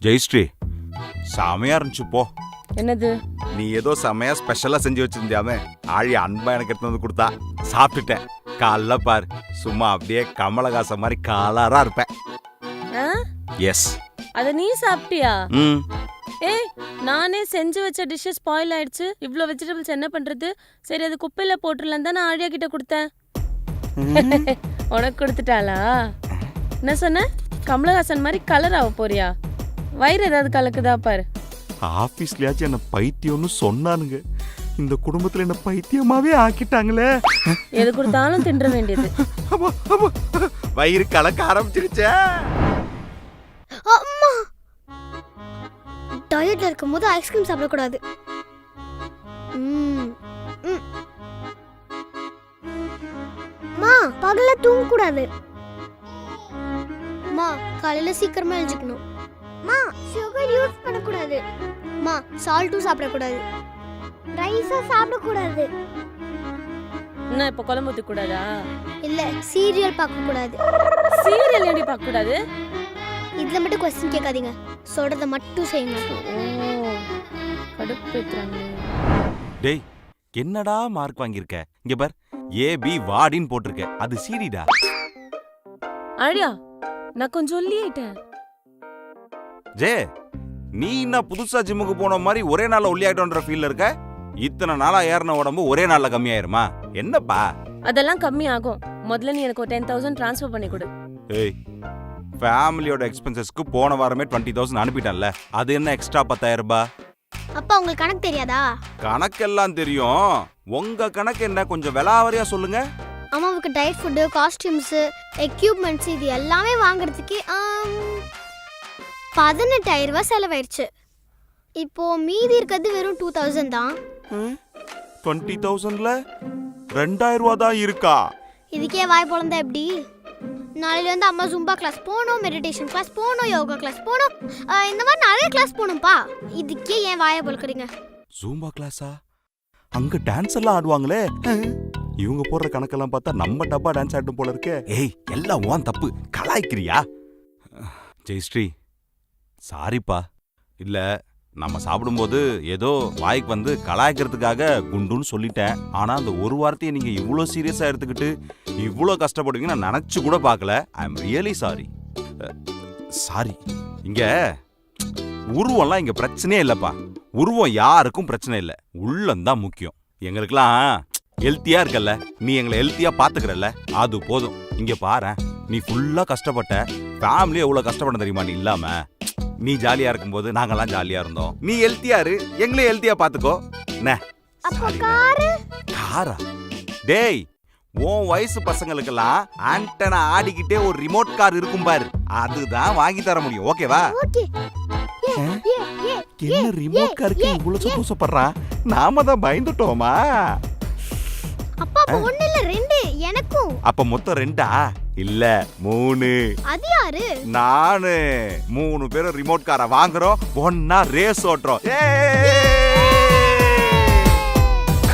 ஜெயஸ்ரீ செமையா இருந்துச்சு போ. என்னது? நீ ஏதோ செமையா ஸ்பெஷலா செஞ்சு வச்சிருந்தியாமே. ஆழி அன்பா எனக்கு எடுத்து வந்து கொடுத்தா. சாப்பிட்டுட்டேன். காலைல பார் சும்மா அப்படியே கமலஹாசன் மாதிரி காலாரா இருப்பேன். ஆ? எஸ் அத நீ சாப்பிட்டியா? ம். ஏய் நானே செஞ்சு வச்ச டிஷ் ஸ்பாயில் ஆயிடுச்சு. இவ்ளோ வெஜிடபிள்ஸ் என்ன பண்றது? சரி அது குப்பையில போட்டுடலாம் தான் நான் ஆழியா கிட்ட கொடுத்தேன். உனக்கு கொடுத்துட்டாளா? என்ன சொன்ன? கமலஹாசன் மாதிரி கலர் ஆக போறியா? வயிறு ஏதாவது கலக்குதா பாரு. ஆபீஸ்லயாச்சும் என்ன பைத்தியம்னு சொன்னானுங்க. இந்த குடும்பத்துல என்ன பைத்தியமாவே ஆக்கிட்டாங்களே. எது கொடுத்தாலும் தின்ற வேண்டியது. வயிறு கலக்க ஆரம்பிச்சிருச்சே. அம்மா. டயட்ல இருக்கும்போது ஐஸ்கிரீம் சாப்பிடக்கூடாது. ம், ம். அம்மா பகல்ல தூங்க கூடாது அம்மா காலையில சீக்கிரமா எழுஞ்சிக்கணும். யூஸ் பண்ணக்கூடாது அம்மா சால்ட்டும் சாப்பிடக்கூடாது. ரைஸும் சாப்பிடக்கூடாது. என்ன இப்ப குழம்பு ஊத்தி கூடாதா இல்ல சீரியல் பார்க்க கூடாது சீரியல் ஏடி பார்க்க கூடாது இதுல மட்டும் கொஸ்டின் கேட்காதீங்க. சொல்றத மட்டும் செய்யுங்க. ஓ கடுப்பேத்துறாங்களே டேய் என்னடா மார்க் வாங்கியிருக்க? இங்க பார் ஏ பி வாடின்னு போட்டிருக்க. அது சீடிடா. ஆழியா நான் கொஞ்சம் ஒல்லியாயிட்டேன் ஜே நீ என்ன புதுசா ஜிம்முக்கு போன மாதிரி ஒரே நாள்ல ஒல்லியாயிட்டோன்ற ஃபீல்ல இருக்க? இத்தனை நாளா ஏறின உடம்பு ஒரே நாள்ல கம்மியாயிருமா? என்னப்பா? அதெல்லாம் கம்மி ஆகும் முதல்ல நீ எனக்கு ஒரு டென் தௌசண்ட் ட்ரான்ஸ்ஃபர் பண்ணி கொடு. ஏய் ஃபேமிலியோட எக்ஸ்பென்சஸ்க்கு போன வாரமே டுவெண்ட்டி தௌசண்ட் அனுப்பிட்டேன்ல. அது என்ன எக்ஸ்ட்ரா பத்தாயிரம் ரூபாய்? அப்பா உங்களுக்கு கணக்கு தெரியாதா? கணக்கெல்லாம் தெரியும். உங்க கணக்கு என்ன? கொஞ்சம் விலாவரியா சொல்லுங்க. அம்மாவுக்கு டயட் ஃபுட்டு காஸ்டியூம்ஸு எக்யூப்மெண்ட்ஸ் இது எல்லாமே வாங்குறதுக்கு பதினெட்டாயிரம் ரூபாய் செலவாயிடுச்சு. இப்போ மீதி இருக்கிறது வெறும் டூ தௌசண்ட் தான். டுவெண்ட்டி தௌசண்ட்ல ரெண்டாயிரம் ரூபா தான் இருக்கா? இதுக்கே வாய் பொழந்தா எப்படி? நாளையிலேருந்து அம்மா ஜும்பா கிளாஸ் போகணும் மெடிடேஷன் கிளாஸ் போகணும் யோகா கிளாஸ் போகணும். இந்த மாதிரி நிறைய கிளாஸ் போகணும்ப்பா இதுக்கே ஏன் வாயை பொழுக்கிறீங்க? ஜூம்பா கிளாஸா அங்க டான்ஸ் எல்லாம் ஆடுவாங்களே. இவங்க போடுற கணக்கெல்லாம் பார்த்தா நம்ம டப்பா டான்ஸ் ஆடும் போல இருக்கே. ஏய் எல்லாம் உன் தப்பு. கலாய்க்கிறியா? ஜெயஸ்ரீ சாரிப்பா. இல்ல நம்ம சாப்பிடும்போது ஏதோ வாய்க்கு வந்து கலாய்க்கிறதுக்காக குண்டுன்னு சொல்லிட்டேன். ஆனா அந்த ஒரு வார்த்தையை நீங்க இவ்வளோ சீரியஸா எடுத்துக்கிட்டு இவ்வளோ கஷ்டப்படுவீங்கன்னு நான் நினைச்சு கூட பார்க்கல. I am really sorry sorry. இங்க உருவம்லாம் இங்க பிரச்சனையே இல்லப்பா. உருவம் யாருக்கும் பிரச்சனை இல்லை. உள்ளம்தான் முக்கியம். எங்களுக்கெல்லாம் ஹெல்த்தியா இருக்கல்ல. நீ எங்களை ஹெல்த்தியா பாத்துக்கிறல்ல. அது போதும். இங்க பாரு நீ ஃபுல்லா கஷ்டப்பட்ட ஃபேமிலி எவ்வளவு கஷ்டப்பட தெரியுமா? நீ இல்லாம. நீ ஜாலியா இருக்கும்போது நாங்கெல்லாம் ஜாலியா இருந்தோம். நீ ஹெல்த்தியா இரு. எங்களையும் ஹெல்த்தியா பாத்துக்கோ. என்ன அப்போ காரு? காரா? டேய் உன் வயசு பசங்களுக்கெல்லாம் ஆண்டனா ஆடிக்கிட்டே ஒரு ரிமோட் கார் இருக்கும் பாரு. அதுதான் வாங்கி தர முடியும். ஓகேவா என்ன ரிமோட் காருக்கு இவ்வளவு சந்தோஷப்படுறான் நாம தான் பயந்துட்டோமா? அப்போ ஒண்ணு இல்ல ரெண்டு. எனக்கும். அப்ப மொத்தம் ரெண்டா? இல்ல மூணு. அது யாரு? நானு. மூணு பேரும் ரிமோட் காரை வாங்குறோம். ஒன்னா ரேஸ் ஓட்டுறோம்.